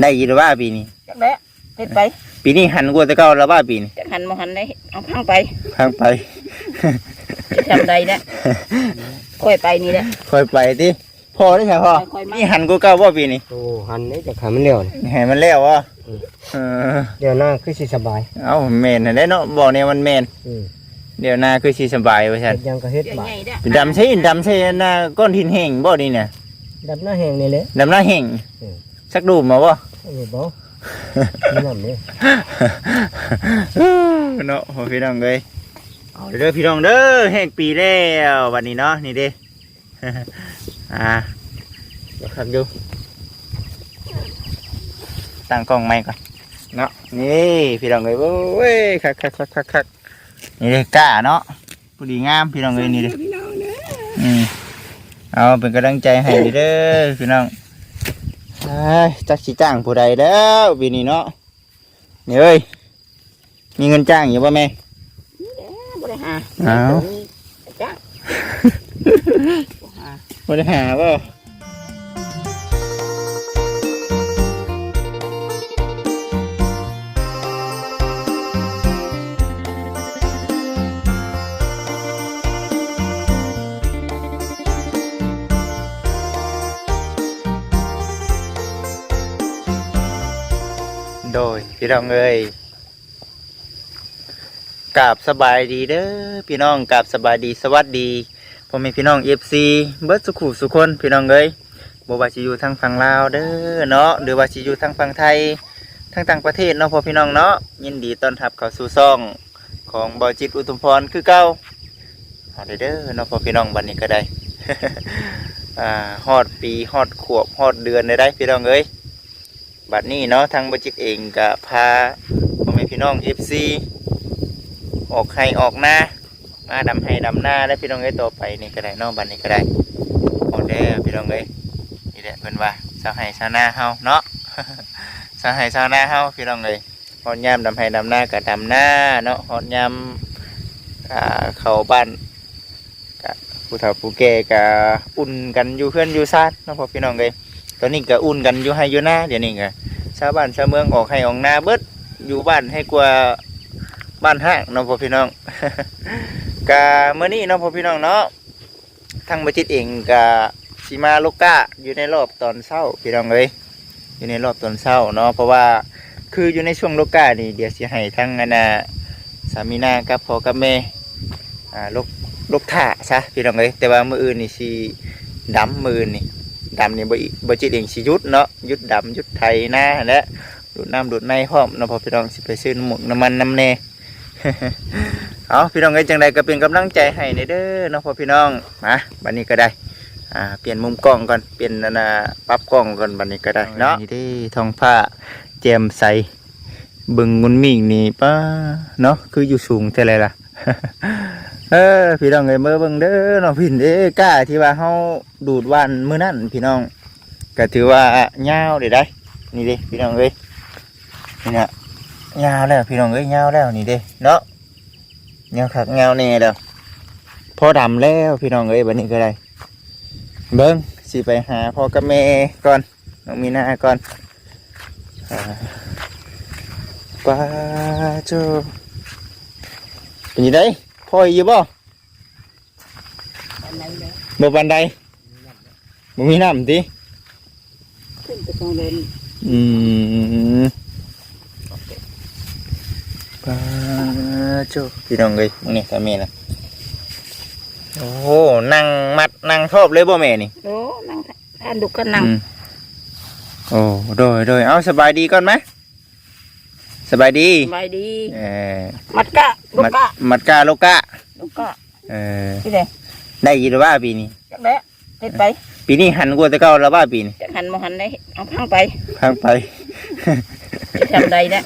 ได้ยินว่าปีนี้ จักแล้วเฮ็ดไปปีนี้หันกว่าแต่เก่าแล้วว่าปีนี้จักหันบ่หันได้เอาพังไปพังไป จะทำใดนะค่อยไปนี่แหละ ค่อยไปติพอได้ใช่พ่อค่อยๆมานี่หันกว่าเก่าว่าปีนี้โอ้หันนี่จะขามันเร็วนี่ให้มันแล้ววะเออ เดี๋ยวหน้าคือสิสบายเอาแม่นหั่นได้เนาะบอกเนี่ยมันแม่นอืมเดี๋ยวหน้าคือสิสบายว่าซั่นเฮ็ดหยังก็เฮ็ดเดี๋ยวบาดใหญ่เด้อเป็นดำใช่ดำใช่หน้าก้อนหินแห้งบ่นี่เนี่ยดับหน้าแห้งนี่แหละ ดำหน้าแห้งอืม สักดูปมาบ่ อันนี้บ่นี่นำนี่เนาะโอ้พี่น้องเอ้ยเอาเด้อพี่น้องเด้อแห้งปีแล้ววันนี้เนาะนี่เด้อ่าเดี๋ยวครับดูตั้งกล้องใหม่ก่อนเนาะนี่พี่น้องเอ้ยโอ้ยคักคักคักคักคักนี่เด้กล้าเนาะผู้ดีงามพี่น้องเอ้ยนี่เด้อืมเอาเป็นกำลังใจให้เด้อพี่น้องเอ้ย จักสิจ้างผู้ใดแล้วปีนี้เนาะนี่เอ้ยมีเงินจ้างอยู่ป่ะแม่บ่ได้หาอ้าวจ้ะบ่ได้หาป่ะ พี่น้องเอ้ยกราบสบายดีเด้อพี่น้องกราบสบายดีสวัสดีพ่อแม่พี่น้องเอฟซีเบิร์ดสุขุสุคนพี่น้องเอ้ยบว่าสิอยู่ทางฝั่งลาวเด้อเนาะหรือว่าสิอยู่ทางฝั่งไทยทางต่างประเทศเนาะพ่อพี่น้องเนาะยินดีต้อนรับเข้าสู่ซ่องของบอจิตอุทุมพรคือเก่าเอด้อเด้อเนาะพ่อพี่น้องบัดนี้ก็ได้อ่าฮอดปีฮอดขวบฮอดเดือนได้ได้พี่น้องเอ้ย บัดนี้เนาะทางบจิตเองก็พาพ่อแม่พี่น้องเอฟซีออกให้ออกหน้ามาดำให้ดำหน้าแล้วพี่น้องเอ้ต่อไปนี่ก็ได้นาะบัดนี้ก็ได้โอเด้พี่น้องเอ้นี่แหละเพิ่นว่าชาวไห้ชาวนาเฮาเนาะชาวไห้ชาวนาเฮาพี่น้องเอ้ยฮอดยามดำให้ดำหน้าก็ดำหน้าเนาะฮอดยามเข้าบ้านก็ผู้เฒ่าผู้แก่ก็อุ่นกันอยู่เพื่อนอยู่ซ่านเนาะพ่อพี่น้องเอ้ยตอนนี้ก็อุ่นกันอยู่ให้อยู่หน้าเดี๋ยวนี้ก็ ชาวบ้านชาวเมืองออกให้ออกนาเบิดอยู่บ้านให้กว่าบ้านห้างเน้องพ่อพี่น้องกะเมื่อนี้เน้องพ่อพี่น้องเนาะทางบัจิตเองกะสีมาลูกกะอยู่ในรอบตอนเช้าพี่น้องเลยอยู่ในรอบตอนเช้าเนาะเพราะว่าคืออยู่ในช่วงลูกกะนี่เดี๋ยวสิให้ทั้งอนนาสามีนากับพ่อกับแม่อ่าลูกลูกท่าซะพี่น้องเลยแต่ว่ามืออื่นนี่สิดำมืออนนี่ ดำนี่บ่บ่จิตเองสิยุดเนาะยุดดำยุดไทยนะและดูดน้ำดูดในพร้อมเนาะพอพี่น้องสิไปซื้อน้ำหมกน้ำมันน้ำแน่เอาพี่น้องเอ้จังใดก็เป็นกำลังใจให้ในเด้อเนาะพอพี่น้องมาบัดนี้ก็ได้อ่าเปลี่ยนมุมกล้องก่อนเปลี่ยนอันะปรับกล้องก่อนบัดนี้ก็ได้เนาะนี่เด้ทองผ้าแจมใสบึงงุนมิ่งนี่ป้าเนาะคืออยู่สูงเท่าไรล่ะ เออพี่น้องเอ้ยเมื่อเบิ่งเด้อเนาะพี่เด้อกล้าที่ว่าเฮาดูดวันมื้อนั้นพี่น้องก็ถือว่ายาวเด้ได้ นี่เด้พี่น้องเอ้ยนี่นะยาวแล้วพี่น้องเอ้ยยาวแล้วนี่เด้เนาะยาวคักยาวแน่แล้วพอดำแล้วพี่น้องเอ้ยบัดนี้ก็ได้ เบิ่งสิไปหาพ่อกับแม่ก่อนน้องมีนาก่อนอ่าป้าโจเป็นยังไง พ่ออยู่บ่อันไหนเลยบ่ปันใดบ่มีน้ำติขึ้นไปตรงเดินอืมปาโจพี่น้องเอ้ยมึงนี่ตาแม่น่ะโอ้โหนั่งมัดนั่งทอบเลยบ่แม่นี่โอ้นั่งท่านดุกันนั่งอืมโอ้โดยโดยเอาสบายดีก่อนไหม สบายดีสบายดี เออมัดกะลูกมัดกะมัดกาโลกะลูกกะเออที่ไหนได้ยินว่าปีนี้จักแล้วเฮ็ดไปปีนี้หันกว่าแต่เก่าแล้วว่าปีนี้จักหันบ่หันได้เอาพังไปพังไปจะทำใดนะ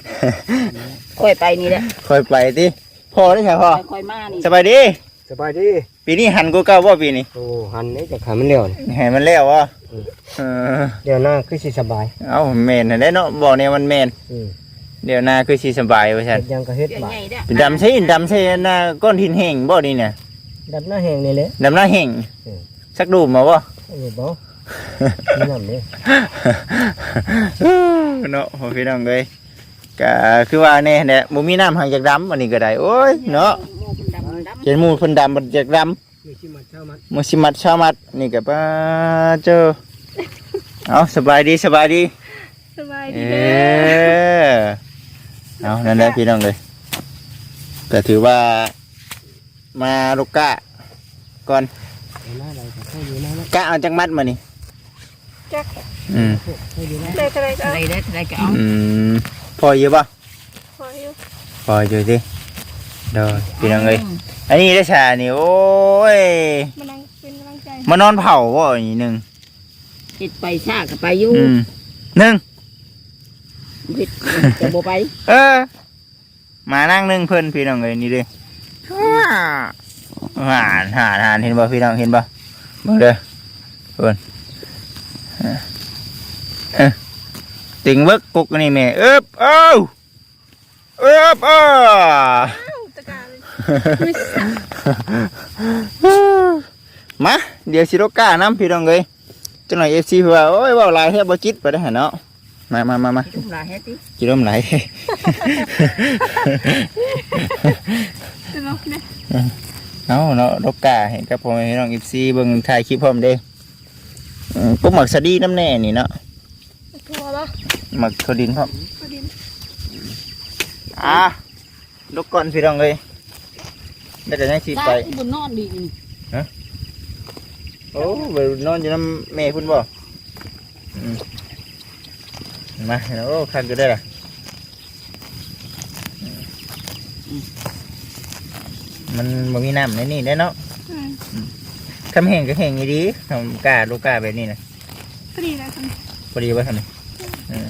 ค่อยไปนี่แหละค่อยไปติพ่อได้ใช่พ่อค่อยๆมานี่สบายดีสบายดีปีนี้หันกว่าเก่าว่าปีนี้โอ้หันนี่จะขามันเร็วนี่แห่มันแล้ววะเออเดี๋ยวหน้าคือสิสบาย เอาแมนได้เนาะบอกเนี่ยมันแมนอืม เดี๋ยวหน้าคือชีสบายว่าฉันเฮ็ดหยังก็เฮ็ดเดี๋ยวบาดใหญ่เด้อเป็นดำใช่ดำใช่หน้าก้อนหินแห้งบ่นี่เนี่ยดับหน้าแห้งนี่แหละ ดำหน้าแห้งอืมสักดูปมาบ่ อันนี้บ่นี่นำนี่เนาะพ่อพี่น้องเอ้ยก็คือว่าแน่แหละบ่มีน้ำห่างจากดำอันนี้ก็ได้โอ้ยเนาะโมเป็นดำดำเจนหมูเพิ่นดำบ่จากดำมีชิมัดเช้ามัดมุสิมัดชามัดนี่ก็ป้าเจอเอาสบายดีสบายดี สบายเอดีเด้ออ เอานั่นแหละพี่น้องเลยแต่ถือว่ามาลูกกะก่อนเอาหน้าเราก็ให้อยู่หน้ามัดกะเอาจักมัดมานี่จักอืมให้อยู่หน้าได้เท่าไหรก็อะไรเอาได้อะไรก็เอาอืมพออยู่ป่ะพออยู่พออยู่สิเดี๋ยวพี่น้องเลยอันนี้ได้ชานี่โอ้ยมานั่งเป็นกำลังใจมานอนเผาบ่อีกหนึ่งเฮ็ดไปซาก็ไปอยู่อืมหนึ่ง เฮ็ดจะบ่ไป เออ มานั่งหนึ่งเพิ่นพี่น้องเลยนี่เด้หานหานหานเห็นบ่พี่น้องเห็นบ่เบิ่งเด้อเพิ่นเออเออติงเบิกกุกนี่แม่เอ๊บเอ้าเอ๊บอ้าตะการไม่สั่งมาเดี๋ยวสิโรก้าน้ำพี่น้องเลยจังหน่อย FC เพิ่นว่าโอ้ยเว้าหลายแท้บ่จิตไปได้อหั่นเนาะ มามามามาจุ่มลาเฮ็ดติจิร่มไหลจะลบเนี่ยเอาเนาะดอกกาเห็นกับพ่อแม่พี่น้องอีซีเบิ่งถ่ายคลิปพร้อมเด้อืมก็หมักสะดีน้ำแน่นี่เนาะทัวร์ละหมักถั่วดินพร้อมประเด็นอะดอกก่อนพี่น้องเลยได้แต่ยังสิไปบนนอนดีนี่โอ้ไปนอนอยู่น้ำแม่พุ่นบ่อื มมาโอ้คันก็ได้ล่ะอืมมันบ่มีน้ำในนี่ได้เนาะอืมคำแห้งก็แห้งอยู่ดีทำกาลูกกาแบบนี้นะพอดีแล้วกันพอดีว่าทำไมอืม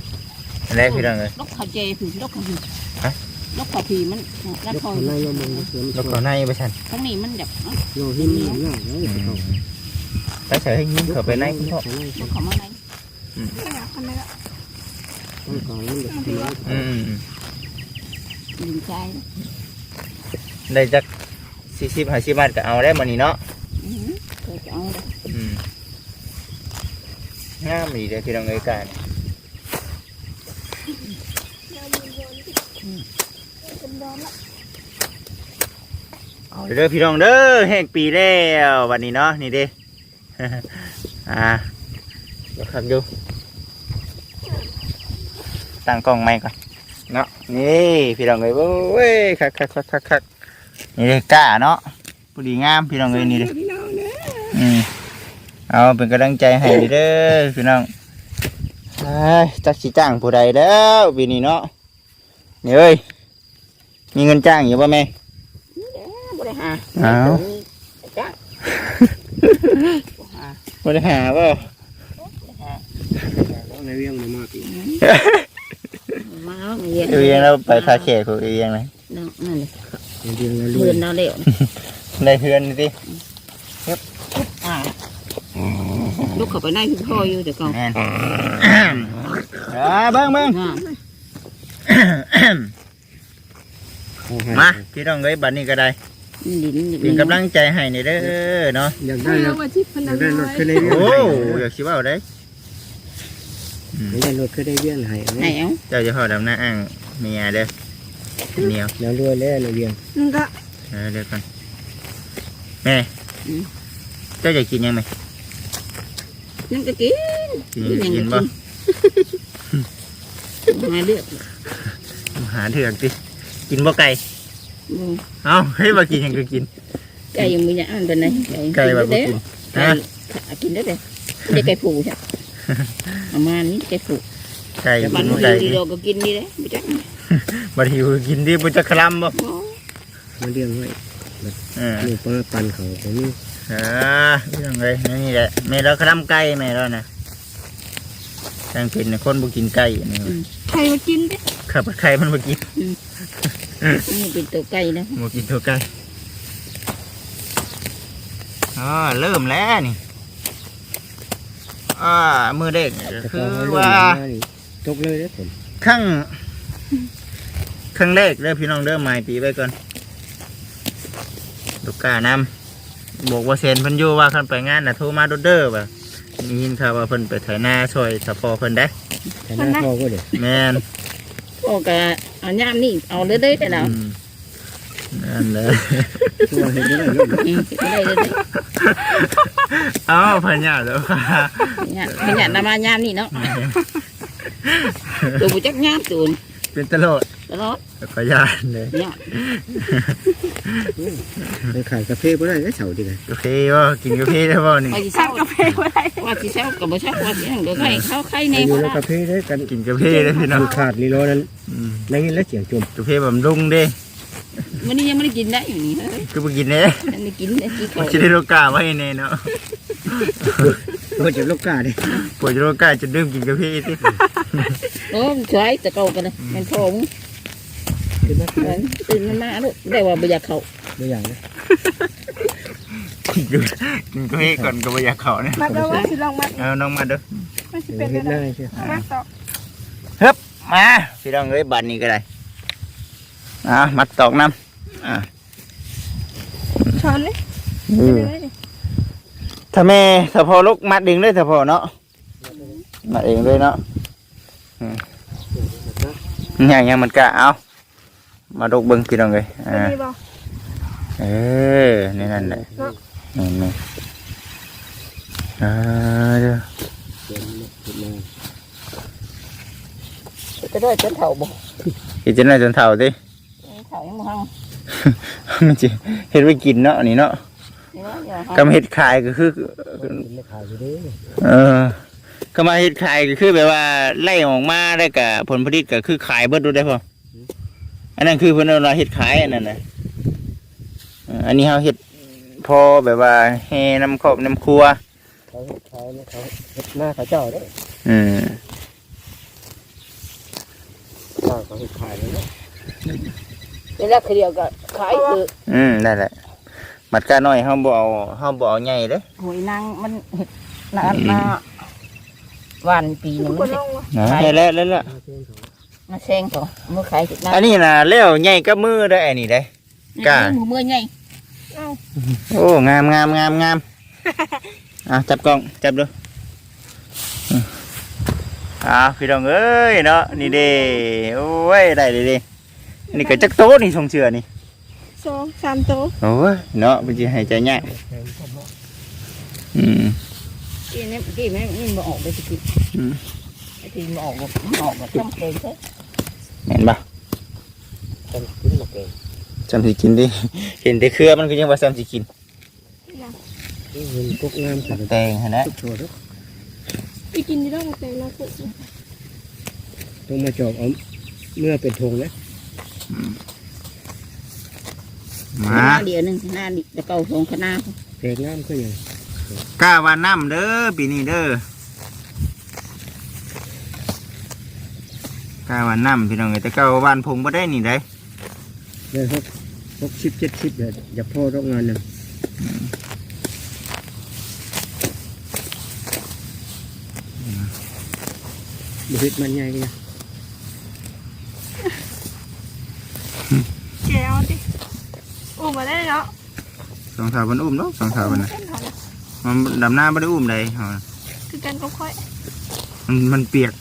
อันแรกพี่น้องเลยลกขาเจผีลกขาผีฮะลกขาผีมันแล้วยกคอคนในโยมมันเสือมแล้วก็หน้ายังไปชันทั้งนี้มันแบบโยหินนี่หน้าเลยเขาไปใส่ให้ยิ้มเขาไปไหนคุณพ่อลกขามาไหน ไม่อยากทำอะไรละต้องการมันเด็กบางทีว่าอืมอืมดึงใจได้จักสี่สิบห้าสิบบาทก็เอาได้มานี่เนาะอือก็จะเอาได้อืมงามดีเลยพี่น้องเอ้ยการเรายืนบนเป็นร้อนละเอาเด้อพี่น้องเด้อแห้งปีแล้ววันนี้เนาะนี่เด้ อ่าเดี๋ยวครับดู ตั้งกล้องใหม่ก่อนเนาะนี่พี่น้องเอ้ยโอ้ยคักคักคักคักคักนี่เลยกล้าเนาะพอดีงามพี่น้องเอ้ยนี่เด้พี่น้องเนี่ยอืมเอาเป็นกำลังใจให้เด้อพี่น้องเอ้ยจักสิจ้างผู้ใดแล้วปีนี้เนาะนี่เอ้ยมีเงินจ้างอยู่ป่ะแม่บ่ได้หาอ้าวจ้าหาบ่ได้หาป่ะในเวียงมามากอีก มาเอาเงี้ยเอียงแล้วไปคาเขตของเอียงเลยนั่นนั่นเลยในเวียงในเรืเพื่ออนนเราเร็วได้เพื่อนนี่สิอ่าลูกเข้าไปในคือพ่ออยู่แต่ก่อนแม่นอ่าเบิ้งเบิ้งอ่ามาพี่น้องเอ้ยบัดนี้ก็ได้ดินเป็นกำลังใจให้นี่เด้อเนาะอยากได้ได้แล้วมาที่พอนัยากนได้รถน้อยขึ้นในเวียงโอ้ให้อยากสิเว้าได้ อยากได้รถขึ้นในเวียงให้ไหนเอาเจ้าจะพอดำหน้าอ่างเมียเด้อเหนียวแล้วรวยแล้วในเวียงนึงก็เออเดี๋ยวก่อนแม่เจ้าจะกินยังไงนั่นก็กินกินกินบ่มาเลือกหาเถือกดิกินบ่ไก่บ่เอ้าเฮ้ยบ่กินหยังก็กินไก่ยังมีอย่างอันเป็นไงไก่บ่บ่กินไก่ฮะกินได้เลยไม่ได้ไก่ผูใช่ ประมาณนี้ไก่ผูไก่มักินนบ่ดีไก่ดีดิเราก็กินนี่เลยไม่จักบ่หิวกินดิบ่จะคลำบ่มาเลี้ยงไว้เออนี่ปลาปันเขาตรงนี้เออเรื่องเลยนี่แหละแม่เราคลำไก่แม่เราน่ะทางเป็นน่ะคนบ่กินไก่อันนี่ใครมากินดิขับไข่มันบ่กินนี่เป็นตัวไก่นะบ่กินตัวไก่อ๋อเริ่มแล้วนี่ อ่ามือเด็กแต่คืพออเขาเริ่มว่ามานี่ตกเลยเด้อผมครั้งครั้งแรกเด้อพี่น้องเด้อหมายปีไว้ก่อนลูกกานำบอกว่าเซนเพิ่นอยู่ว่าคันไปงานน่ะโทรมาโดดเด้อว่ามียินข่าวว่าเพิ่นไปไถนาช่วยสะพอเพิ่นได้แต่หน้าพ่อก็เด็กแมนพ่อก็เอาย่ามนี่เอาเลยได้แต่เราอืม นั่นเลยตัวเห็นได้เลยอืมก็ได้เลยเอ้าพญาแล้วค่ะเนี่ยขยันนำมาย่ามนี่เนาะตัวบุจักย่ามตูนเป็นตลอดตลอดพญาเลยเนี่ยไปขายกาแฟบ่ได้ก็เฉาดีกันกาแฟว่ากินกาแฟได้บ่นี่ว่าสิเช้ากาแฟว่าสิเช้ากับบ่เช้าว่าสิหยังเดี๋ยวให้เข้าไข่ไปในอยู่บ่ในได้กาแฟได้กันกินกาแฟได้พี่น้องมันขาดลีโลนั้นอืมได้ยินแล้วเสียงจุ่มกาแฟบำรุงเด้ วันนี้ยังไม่ได้กินได้อยู่นี่เฮ้ยคือบ่กินเด้อันนี้กินได้กี่บ่เขาสิได้โรคกาไว้แน่เนาะตัวจะลูกกาดิปวดโรคกาจะดื่มกินกาแฟสิโอ้มันสวยแต่เก่ากันเลยมันพอมึงขึ้นมาเออตื่นมันมาลูกได้ว่าบ่อยากเข้าตัวอย่างนะกินกาแฟก่อนก็บ่อยากเข้านะมัดแล้วว่าสิลองมัดเอาน้องมาเด้อมันสิเห็เป็นนหอะน้าไรใช่เอามัดต่อมาพี่น้องเอ้ยบัดนี้ก็ได้อะมัดตอกน้ำ อะช้อนเลยอืมเลยดิถ้าแม่ถ้าพอลูกมัดเองเลยถ้าพอเนาะมัดเองเลยเนาะอืมอย่างยังมันกะเอามาดกเบิ้งพี่น้องเลยเป็อ่านนี่บ่เออนี่นั่นแหละนี่นี่อ่าเด้อจะได้จนเฒ่าบ่เห็นจนได้จนเท่าดิเฒ่ายังบ่ฮัง มันจะเห็ดไว้กินเนาะนี่เนาะนี่ว่าอย่าฮังกำเห็ดขายก็คือไม่ขายอยู่ดิเออก็มาเฮ็ดขายก็คือแบบว่าไล่ออกมาได้กับผลผลิตก็คือขายเบิดดูได้พออันนั้นคือเพิ่นเอามาเฮ็ดขายอันนั้นน่ะเอ่ออันนี้เฮาเฮ็ดพอแบบว่าแห่น้ำครอบน้ำครัวเขาเขาเขาหน้าเขาเจ้าเด้อืมข้าวเขาขายเลยเนาะ เวลาเดียวก็ขายคืออืมนั่นแหละมัดกาน้อยเฮาบ่เอาเฮาบ่เอาใหญ่เด้หวยนางมันเห็ดหนาหน้าวันปีหนึงคมันนสิลงว่ะนะได้แล้วแล้วแล้วมาแซงเขาเมื่อขายเห็ดหน้าอันนี้น่ะแล้วใหญ่กับมือได้อันนี้ได้กล้าหมูเมื่อไงเอ้าโอ้งามงามงามงามอะจับกล้องจับดูอืมอ่าพี่น้องเอ้ยเนาะนี่เด้โอ้ยได้เลยเด้ นี่ก็จักโตนี่ทรงเชือนี่สองสามโต๊ะโอ้ยเนาะเป็นสิให้ใจยากอืมกี่นี่กี่แม่นี่มาออกไปสิกินอืมไอ้ที่มาออกแบบมันออกแบบต้องเกรงใช่เห็นปะต้องกินหมกเองจำสิกินดิเห็นแต่เครือมันก็ยังว่าจำสิกินนี่มันพวกงามสุดแตงฮะนะทุกโชว์ทุกไปกินที่ต้องแต่ละคนต้องมาจอบเอาเมื่อเป็นธงนะมา หน้าเดียวหนึงหน้าดิแต่เก่าสองคณะแตกงามก็ยังกล้าว่าน้ำเด้อปีนี้เด้อกล้าว่าน้ำพี่น้องเอ้ยแต่เก้าบ้านพงบ่ได้นี่ได้เลยหกหกสิบเจ็ดสิบเดี๋ยวอย่าพ่อต้องงานหนึ่งบุหิตมันใหญ่นะ แกเอาดิอุ้ มาได้เนาะสองสาวมันอุ้มเนาะสองสาวมันน่ะมันดำหน้าไม่ได้อุ้มใดเอาคือกันก็ค่อยมันมันเปียก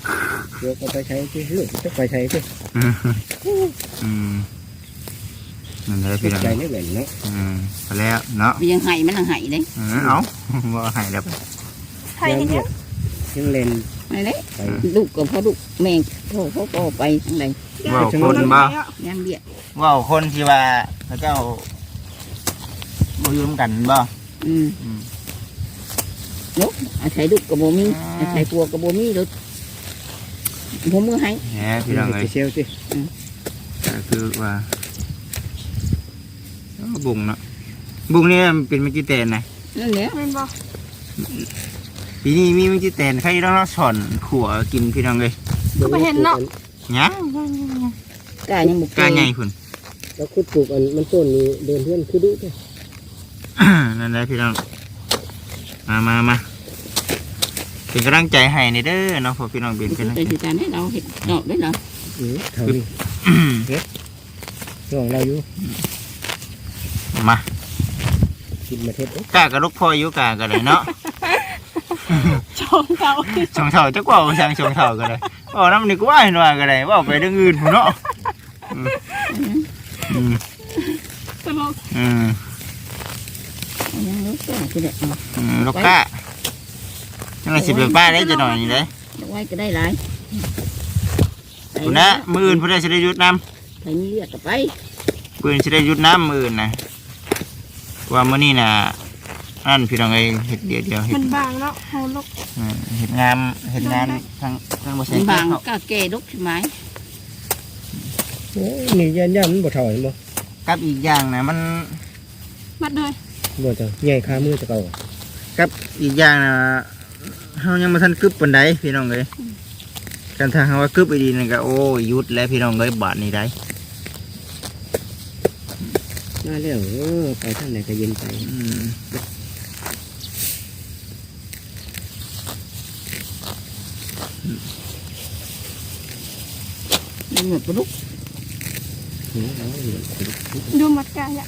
เดี๋ยวก็ไปใช้ที่ลูกจะไปใช้ที่อืมนั่นแหละพี่น้องใจไม่เหมือนเนาะอืมไปแล้วเนาะมันยังไห้มันยังไห้เลยเออเอาว่าให้แล้วไทยนี่เนี่ยยังเล่นไอ้เลยไปลูกก็พอลูกแม่พ่อพ่อไปทางใดว่าวคนบ่ย่างเบี้ยว่าวคนที่ว่าพระเจ้า บ่อยืมกันบ่อืมอืมลูกอาศัยลูกกับโบมีอ่าอาศัยปัวกับโบมีรถผมมือให้ แหมพี่น้องเอ้ย เซลสิก็คือว่าเอ้าบุงเนาะบุงนี่มันเป็นเมื่อกี้แตนนะนั่นแหละเป็นบ่ปีนี้มีเมื่อกี้แตนใครต้องรับสอนขัวกินพี่น้องเลยก็ไปเห็นเนาะเนี่ยกล้ายังบุกกล้าใหญ่คุณแล้วคุดปลูกอันมันต้นนี้เดินเพื่อนคือดุเนี่ย นั่นแหละพี่น้องมามามาเป็นกำลังใจให้ในเด้อเนาะพอพี่น้องเป็นเป็กันนนะสิการให้เราเห็นดอกได้เหรออือเท่านี้ช่วงเราอยู่มากินมาเทศเอ๊ะกล้ากระลุกพ่ออยู่กล้ากันเลยเนาะชองเก่าชงเท่าจักว่าบ่สั่งชงเท่าก็ได้เว้านํนี่ก็ว่าเห็นว่าก็ได้เว้าไปเรื่องอื่นพุ่นเนาะอืมอืมตลกอืมอันยัง รู้ตัวคือเด็กเอาอืมลูกค้าจังได๋สิไปป้าได้จะหน่อยนี่เด้เอาไว้ก็ได้หลายพุ่นนะมื้ออื่นพุ่นได้สิได้หยุดนํไปนี่เรียกก็ไปปืนสิได้หยุดน้ำมื้ออื่นนะว่ามื้อนี้น่ะอันพี่น้องเอ้ยเฮ็ดเดียวเดียวเฮ็มัดนบางเนาะเฮาลกอืมเฮ็ดงามเฮ็ดงานทางทางบ่ใช่มันบางเขาก็แก่ลุกใช่ไหมโอ้ยนี่ยันย่ามันบ่เท่าเห็นบ่กับอีกอย่างนะมันมัดเลย บ่จะใหญ่ขามือจะเก่ากับอีกอย่างนะเฮายังบ่ทันกึบปานใดพี่น้องเอ้ยกันถ้าเฮาว่ากึบอีดีนี่ก็โอ้ยหยุดแล้วพี่น้องเอ้ยบาดนี้ได้มาแล้วเออไปทางไหนก็เย็นไปอืมมันหมดปลุกโอ้เอาอยู่ดูมัดกายอะ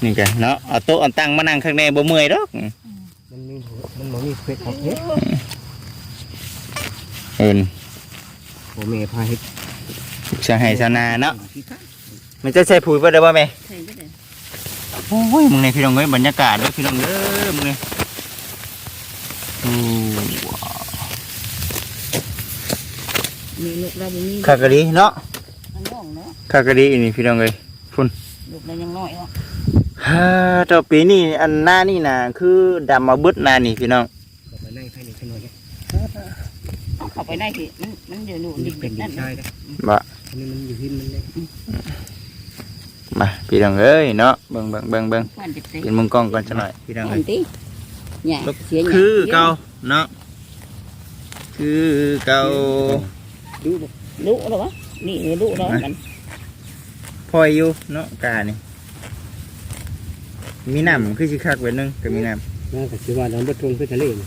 นอีกหน่อยนี่เนี่ยโอ้ชวนเขามีปึ๊บโอ้ยมึงอ่อนตาทุนปันหงยิ่งดุเราเนาะเนาะแม่นี่แม่เอ้ยปันหงยิ่งเหรอนี่กันเนาะเอาโต๊ะเอาตั้งมานั่งข้างในบ่เมื่อยดอกมันมีหัวมันบ่มีเพชรของเพชรเอินโอ้แม่พาเฮ็ดจะให้ชาวนาเนาะมันจะใช้ปุ๋ยบ่ได้บ่แม่ใช่ไหมเด้อโอ้ยมึงในพี่น้องเอ้ยบรรยากาศเด้อพี่น้องเด้อมึงนี่โอ้ว้าวมีลูกเราบ่มีคากะดีเนาะมันน้องเนาะคากะดีอีนี่พี่น้องเอ้ยลูกเรายังน้อยเนาะ ฮ่าต่อปีนี้อันหน้านี่น่ะคือดำมาเบิดหน้านี่พี่น้องก็ไปนั่งภายในขนอยเนี่ยเอาเข้าไปได้สิมันมันเดี๋ยวหนูมันดิเป็นบดินั่นนทรายนะบ่อันนี้มันอยู่หินมันเลยมาพี่น้องเอ้ยเนาะเบิ่งเบิ่งเบิ่งเบิ่งควันเจ็บเตะกินมึงกล้องก่อนจักหน่อยพี่น้องอัเอ้ยนตีเนี่ยเสียหยาคือเก่าเนาะคือเก่าดูบ่ดุเหรอวะนี่ดุเหรอกันพอยอยู่เนาะกานี่ มีน้ำคือสิคักไว้หนึงก็มีน้ำน่าก็สิว่าน้ำบ่ทนคือทะเลนี่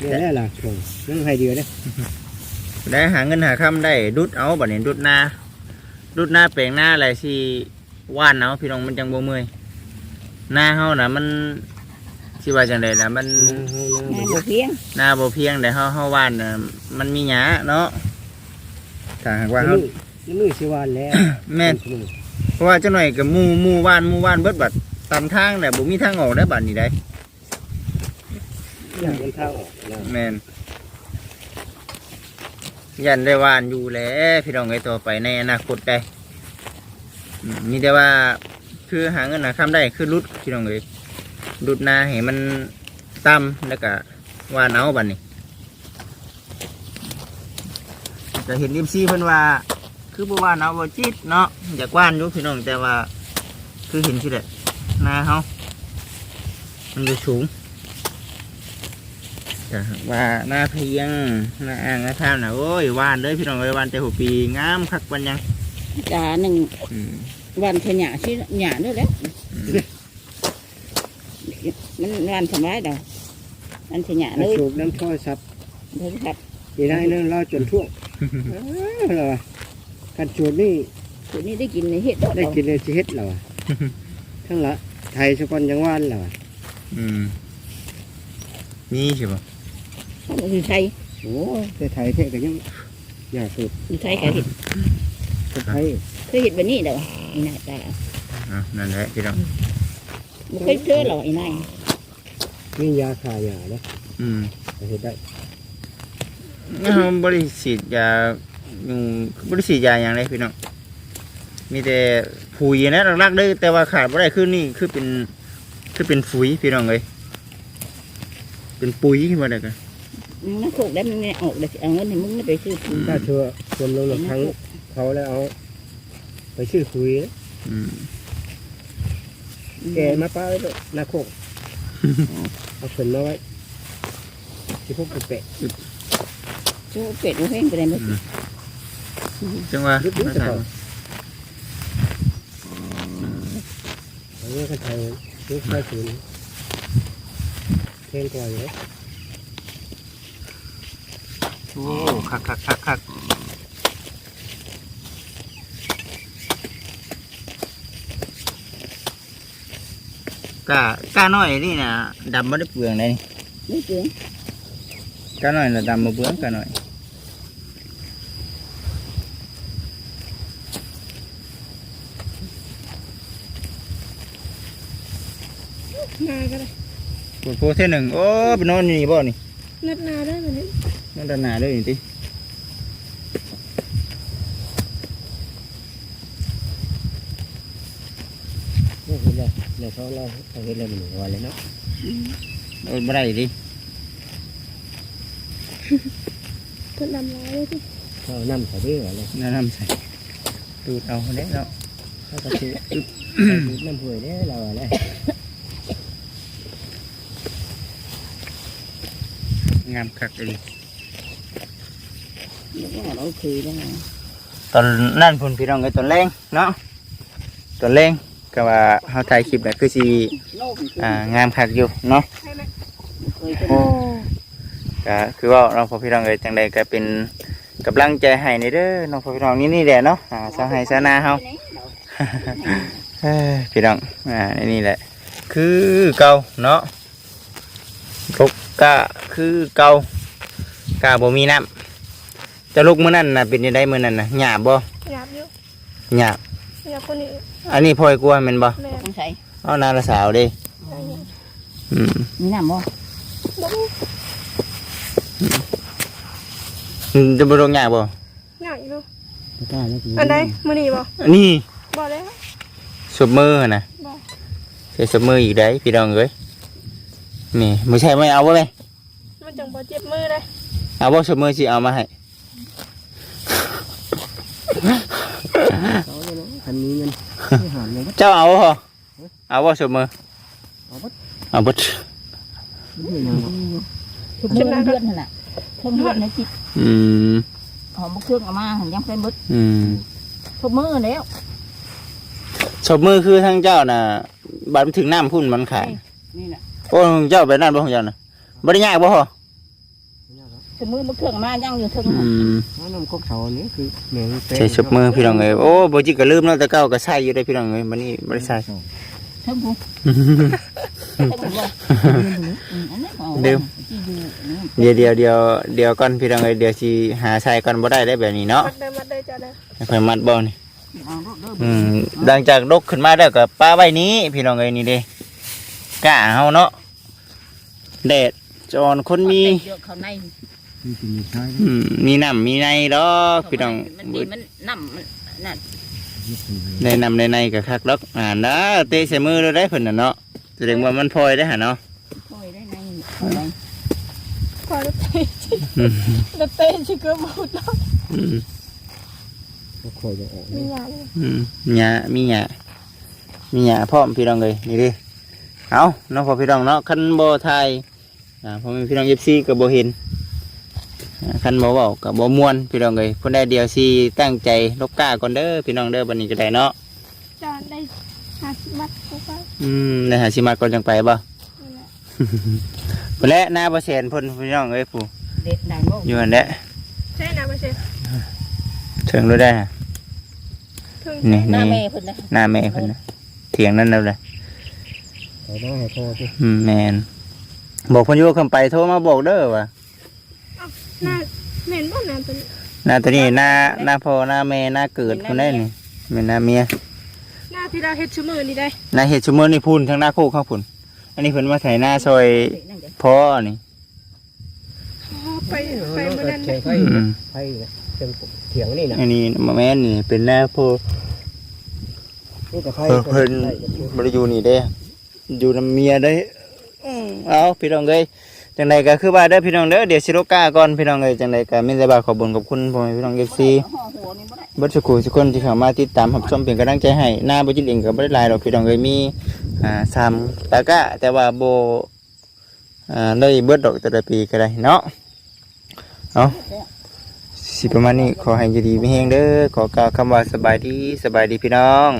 เนี่ยแหละล่ะทงนั่งให้เดียวเด้อได้หาเงินหาคำได้ดุดเอาบัดนี้ดุดนาดุดนาแปลงหน้าอะไรสิว่านเอาพี่น้องมันจังบ่เมื่อยหน้าเฮาน่ะมันสิว่าจังไดล่ะมันนาเฮานาแม่บ่เพียงหน้าบ่เพียงแต่เฮาเฮาว่านน่ะมันมีหยาเนาะถ้าหากว่าว่าเฮาน้ำมือสิวานแล้วแม่น เพราะว่าจังหน่อยก็หมู่หมู่ว่านหมู่ว่านเบิดบัดตามทางน่ะบ่มีทางออกได้บัดนี้ได้อยากมันทางออกนะแม่นยันได้ว่านอยู่แหล้วพี่น้องไอ้ต่อไปในอนาคตได้อืมมีแต่ว่าคือหาเงินหาคำได้คือรุดพี่น้องเอ้ยรุดนาให้มันต่ำแล้วก็ว่านเอาบัดนี้จะเห็นริมซีเพิ่นว่า คือบ่ว่านเอาบ่จิตเนาะอยากว่านอยู่พี่น้องแต่ว่า คือเห็นสิแหละนาเฮามันอยู่สูงแต่หากว่าหน้าเพียงหน้าอ่างหน้าท่ามนะโอ้ยหวานเลยพี่น้องเลยหวานแต่หัวปีงามคักปันยังจาหนึ่งอืมวันเทหยาชื่อหยาด้วยแหล้วมันวันสมัยเดาวันเทหยาเลแล้วยสูบน้ำโทรศัพท์โทรศัพท์อีนายนั่นรอจนท่วงเออเหรอ การจูดนี่ตัวนี้ได้กินในเฮ็ดได้กินเลยสิเฮ็ดเหรอ ทั้งละไทยสกอนยังว่านเหรออืมนี่ใช่ปะอยู่ไทยโอ้แต่ไทยแท้ก็ยังอยากสูบอยู่ไทยก็เห็ดคนไทยเคยเห็ดแบบนี้เด้ออีนายตาอะนั่นแหละพี่น้องไม่เคยเจอหรอกอีนายมียาขายาเนาะอืมก็เฮ็ดได้เราบริสีดยา อยู่บริสีดยาอย่างไรพี่น้องมีแต่ปุ๋ยนะหลักๆเลยแต่ว่าขาดบ่ได้คือนี่คือเป็นคือเป็นปุ๋ยพี่น้องเลยเป็นปุ๋ยขึ้นมาได้กันมึงนักโคกได้มึงเนี่ยออกเลยเอาเงินให้มึงไปซื้อปุ๋ยถ้าเธอรวมลงทั้งเขาแล้วเอาไปซื้อคุยนะอืมแกมาป้าไว้ด้วยนาโคกเอาขึ้นมาไว้ที่พวกไปแปะชูเป็ดลูกเพ่งไปได้ไหม จังว่าลึกๆจะก่อนอันนี้ก็ไทยลึกไทยศูนย์เท่งกว่าอยู่โอ้คักคักคักคักกะกะน้อยนี่นะดำไม่ได้เปลืองเลยไม่เจ๋งกะน้อยน่ะดำมาเปลืองกะน้อย ก็ได้ปวดโพเท่หนึ่งโอ้ไปนอนอยู่นี่บ่นี่นัดนาได้แบบนี้นอนด้านหน้าด้วยนี่ตินี่คือเลยเดี๋ยวเขาเล่าเขาเห็นเลยมันหนึ่งวันเลยเนาะโอ้ยบ่ได้ดิเพิ่นดำร้ายเลยที่เขานำเขาด้วยเลยแนะนำใส่ดูดเอาเด้เนาะเขาก็คือน้ำห่วยเนี่ยเราอะไงามคักเลยแล้วก็เราคือได้ไงตอนนั่นพุ่นพี่น้องไอ้ตอนแรงเนาะตอนแรงก็ว่าเฮาถ่ายคลิปน่ะคือสิโลกอ่างามคักอยู่เนาะใช่ไหมเคยเป็นโอ้ก็คือว่าเราพอพี่น้องเอ้ยจังใดก็เป็นกำลังใจให้ในเด้อน้องพอพี่น้องนี่นี่แหละเนาะอ่าชาวไห้ชาวนาเฮาเอ้ยพี่น้องอ่านี่แหละ คือเก่าเนาะกก กะคือเก่ากะบ่มีน้ำจะลุกมื้อนั้นน่ะเป็นยังไงมื้อนั้นน่ะหยาบบ่หยาบอยู่หยาบหยาบคนนี้อันนี้พ่อยกลัวแม่นบ่แม่ต้องใส่เอานาละสาวเด้ได้หยังอืมมีน้ำบ่บ่มีจะบ่ลงหยาบบ่หยาบอยู่ไม่กล้าแล้วกูอันใดมื้อนี้บ่อันนี้บ่แล้วสบมือน่ะบ่ใช้สบมืออีกได้พี่น้องเอ้ย นี่ไม่ใช่ไม่เอาบ่แม่มันจังบ่เจ็บมือเลยเอาบ่สบมือสิเอามาให้เขาเลยเนาะคันนี้เงินไม่หอนเลยเจ้าเอาบ่เอาบ่สบมือเอาบัดเอาบ่ไม่ได้ยังหรอกทุกเดือนเดือนนั่นแหละเครื่องเดือนนะจิตอืมหอมเครื่องเอามาหันยังเป็นมดอืมทุกมื้อแล้วสบมือคือทั้งเจ้าน่ะบัดมันถึงน้ำพุ่นมันขายนี่แหละ โอ้ของเจ้าไปนั่นบ่ของเจ้าน่ะบ่ได้ยากบ่ฮะทุกมื้อมันเครื่องมายังอยู่ถึงอืมน้ำน้ำกกเสาอันนี้คือเหนียวเป๊ะใช้สบมือพี่น้องเอ้ยโอ้บ่จิก็ลืมแล้วแต่เก่าก็ใช้อยู่ได้พี่น้องเอ้ยบัดนี้บ่ได้ใช้ถึงกูถึงกูบ่อันนี้ของเดิมเดี๋ยวเดี๋ยวเดี๋ยวเดี๋ยวก่อนพี่น้องเอ้ยเดี๋ยวสิหาใช้ก่อนบ่ได้ได้แบบนี้เนาะมัดได้มัดได้จ้ะได้ให้ค่อยมัดบ่นี่เอาลูกเด้ออืมหลังจากดกขึ้นมาแล้วก็ป้าไว้นี้พี่น้องเอ้ยนี่เด้ กะเฮาเนาะแดดจอนคนมีเยอะเข้าในคือกินใช้อืมมีน้ำมีในดอกพี่น้องมันมีมันน้ำมันนั่นในน้ำในในก็คักดอกอ่านะเตะใส่มือเราได้เพิ่นน่ะเนาะแสดงว่ามันพลอยได้หะเนาะค่อยได้ในเข้าในพอรถเตะอืมรถเตะสิเกือบหมดแล้วอืมก็คอยจะออกมีหยาบอยู่อืมหญ้ามีหญ้ามีหญ้าพร้อมพี่น้องเลยนี่ดิ เอาเนาะพอพี่น้องเนาะคันบ่ทายอ่าพอมีพี่น้อง FC ก็บ่เห็นอ่าคันบ่เว้าก็บ่ม่วนพี่น้องเลยคนใดเดียวสิตั้งใจลกกล้าก่อนเด้อพี่น้องเด้อบัดนี้ก็ได้เนาะจ้ะได้50มัดก็ไปอืมได้หาสิมาก่อนจังไปบ่นี่แหละพุ่นแหละหน้าบ่แสนพุ่นพี่น้องเอ้ยผู้เด็ดได้บ่อยู่นั่นแหละใช่นะบ่ใช่ถึงรู้ได้ฮะถึงนี่หน้านี่แม่เพิ่นนะหน้าแม่เพิ่นน่ะเถียงนั่นแล้วเลย เขาต้องให้พ่อสิอืมแมนบอกเพนอยุคำไปโทรมาบอกเด้อว่าหน้าแม่นบ่หน้าตัวนี้หน้าตัวนี้หน้าหน้าพ่อหน้าแม่หน้าเกิดคนได้นี่แม่นหน้าเมียหน้าที่เราเฮ็ดชุมือนี่ได้หน้าเฮ็ดชั่วโมงนี่พูนทั้งหน้าโคกข้างพุ่นอันนี้เพิ่นมาไถหน้าซอยพ่อนี่อ๋อไปไปมื้อนั้นเชีเด้ยงไฟอืมไฟเชียงเถียงนี่นะอันนี้มาแม่นนี่เป็นหน้าพ่อนี่กับไฟเพิ่นเพิ่นบ่ได้อยู่นี่เด้ อยู่นำเมียได้อืมเอาพี่น้องเอ้ยจังไดก็คือว่าเด้อพี่น้องเด้อเดี๋ยวสิโลกาก่อนพี่น้องเอ้ยจังไดก็มีแต่ว่าขอบคุญขอบคุณพ่อแม่พี่น้อง FC ห่อหัวนี่บ่ได้เบิดสุขุทุกคนที่เข้ามาติดตามรับชมเป็นกำลังใจให้หน้าบุจิตเองก็บ่ได้หลายดอกพี่น้องเอ้ยมีอ่าสามตะกะแต่ว่าโบอ่าเลยเบิดดอกแต่ละปีก็ได้เนาะเอาสิประมาณนี้ขอให้อยู่ดีมีแฮงเด้อขอกล่าวคำว่าสบายดีสบายดีพี่น้อง